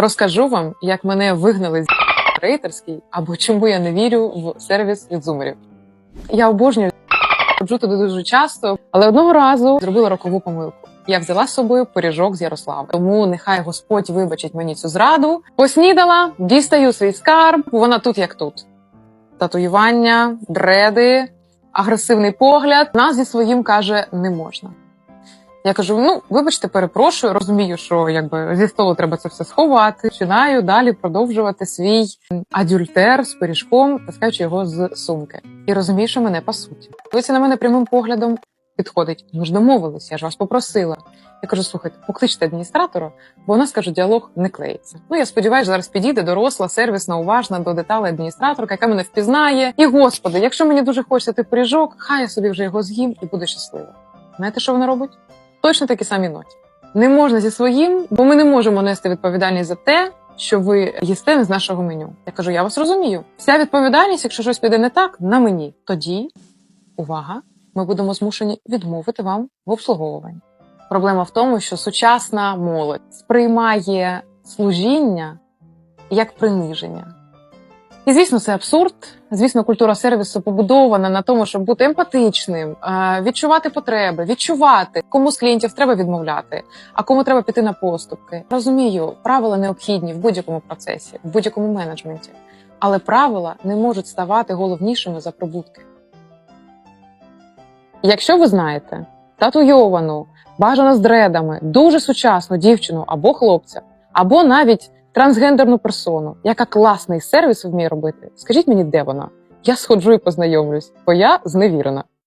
Розкажу вам, як мене вигнали з рейтерський, або чому я не вірю в сервіс від зумерів. Я обожнюю ходжу туди дуже часто, але одного разу зробила рокову помилку. Я взяла з собою пиріжок з Ярослава. Тому нехай Господь вибачить мені цю зраду. Поснідала, дістаю свій скарб. Вона тут як тут. Татуювання, дреди, агресивний погляд. Нас зі своїм каже не можна. Я кажу: ну, вибачте, перепрошую, розумію, що якби зі столу треба це все сховати. Починаю далі продовжувати свій адюльтер з пиріжком, таскаючи його з сумки. І розумію, що мене пасуть. Дивиться на мене прямим поглядом, підходить. Ми ж домовилися, я ж вас попросила. Я кажу: слухайте, покличте адміністратора, бо у нас кажу, діалог не клеїться. Ну я сподіваюся, зараз підійде доросла, сервісна, уважна до деталей адміністраторка, яка мене впізнає. І господи, якщо мені дуже хочеться той пиріжок, хай я собі вже його з'їм і буду щаслива. Знаєте, що вона робить? Точно такі самі ноті. Не можна зі своїм, бо ми не можемо нести відповідальність за те, що ви їсте не з нашого меню. Я кажу, я вас розумію. Вся відповідальність, якщо щось піде не так, на мені. Тоді увага, ми будемо змушені відмовити вам в обслуговуванні. Проблема в тому, що сучасна молодь сприймає служіння як приниження. І звісно, це абсурд. Звісно, культура сервісу побудована на тому, щоб бути емпатичним, е, відчувати потреби, відчувати, кому з клієнтів треба відмовляти, а кому треба піти на поступки. Розумію, правила необхідні в будь-якому процесі, в будь-якому менеджменті, але правила не можуть ставати головнішими за прибутки. Якщо ви знаєте татуйовану, бажано з дредами, дуже сучасну дівчину або хлопця, або навіть трансгендерну персону, яка класний сервіс вміє робити, скажіть мені, де вона? Я сходжу і познайомлюсь, бо я зневірена.